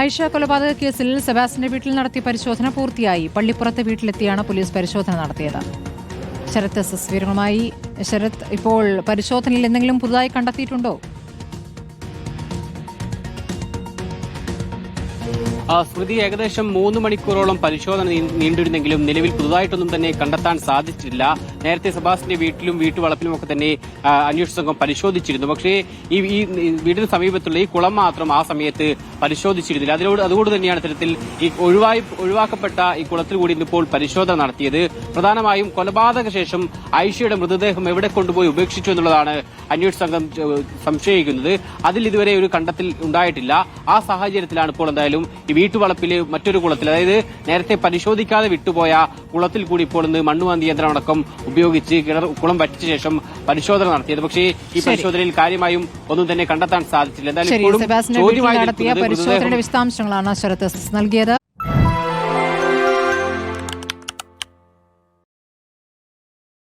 ഐഷ കൊലപാതക കേസിൽ സെബാസ്റ്റിന്റെ വീട്ടിൽ നടത്തിയ പരിശോധന പൂർത്തിയായി. പള്ളിപ്പുറത്തെ വീട്ടിലെത്തിയാണ് പോലീസ് പരിശോധന നടത്തിയത്. ശരത് എസ് എസ് വിവരങ്ങളുമായി. ശരത് ഇപ്പോൾ പരിശോധനയിൽ എന്തെങ്കിലും പുതുതായി കണ്ടെത്തിയിട്ടുണ്ടോ? സ്മൃതി ഏകദേശം മൂന്ന് മണിക്കൂറോളം പരിശോധന നീണ്ടിരുന്നെങ്കിലും നിലവിൽ പുതുതായിട്ടൊന്നും തന്നെ കണ്ടെത്താൻ സാധിച്ചിട്ടില്ല. നേരത്തെ സെബാസ്റ്റിന്റെ വീട്ടിലും വീട്ടുവളപ്പിലും ഒക്കെ തന്നെ അന്വേഷണ സംഘം പരിശോധിച്ചിരുന്നു. പക്ഷേ ഈ വീടിന് സമീപത്തുള്ള ഈ കുളം മാത്രം ആ സമയത്ത് പരിശോധിച്ചിരുന്നില്ല. അതിനോട് അതുകൊണ്ട് തന്നെയാണ് ഇത്തരത്തിൽ ഈ ഒഴിവായി ഒഴിവാക്കപ്പെട്ട ഈ കുളത്തിൽ കൂടി ഇന്നിപ്പോൾ പരിശോധന നടത്തിയത്. പ്രധാനമായും കൊലപാതക ശേഷം ഐഷയുടെ മൃതദേഹം എവിടെ കൊണ്ടുപോയി ഉപേക്ഷിച്ചു എന്നുള്ളതാണ് അന്വേഷണ സംഘം സംശയിക്കുന്നത്. അതിൽ ഇതുവരെ ഒരു കണ്ടെത്തൽ ഉണ്ടായിട്ടില്ല. ആ സാഹചര്യത്തിലാണ് ഇപ്പോൾ എന്തായാലും വീട്ടുവളപ്പിലെ മറ്റൊരു കുളത്തിൽ അതായത് നേരത്തെ പരിശോധിക്കാതെ വിട്ടുപോയ കുളത്തിൽ കൂടി ഇപ്പോൾ ഇന്ന് മണ്ണുമാന്തി യന്ത്രം അടക്കം ഉപയോഗിച്ച് കിണർ കുളം വറ്റിച്ച ശേഷം പരിശോധന നടത്തിയത്. പക്ഷേ ഈ പരിശോധനയിൽ കാര്യമായും ഒന്നും തന്നെ കണ്ടെത്താൻ സാധിച്ചില്ല. എന്തായാലും ഇപ്പോഴും ചോദ്യമായി നടത്തിയ പരിശോധനയുടെ വിശദാംശങ്ങളാണ് നൽകിയത്.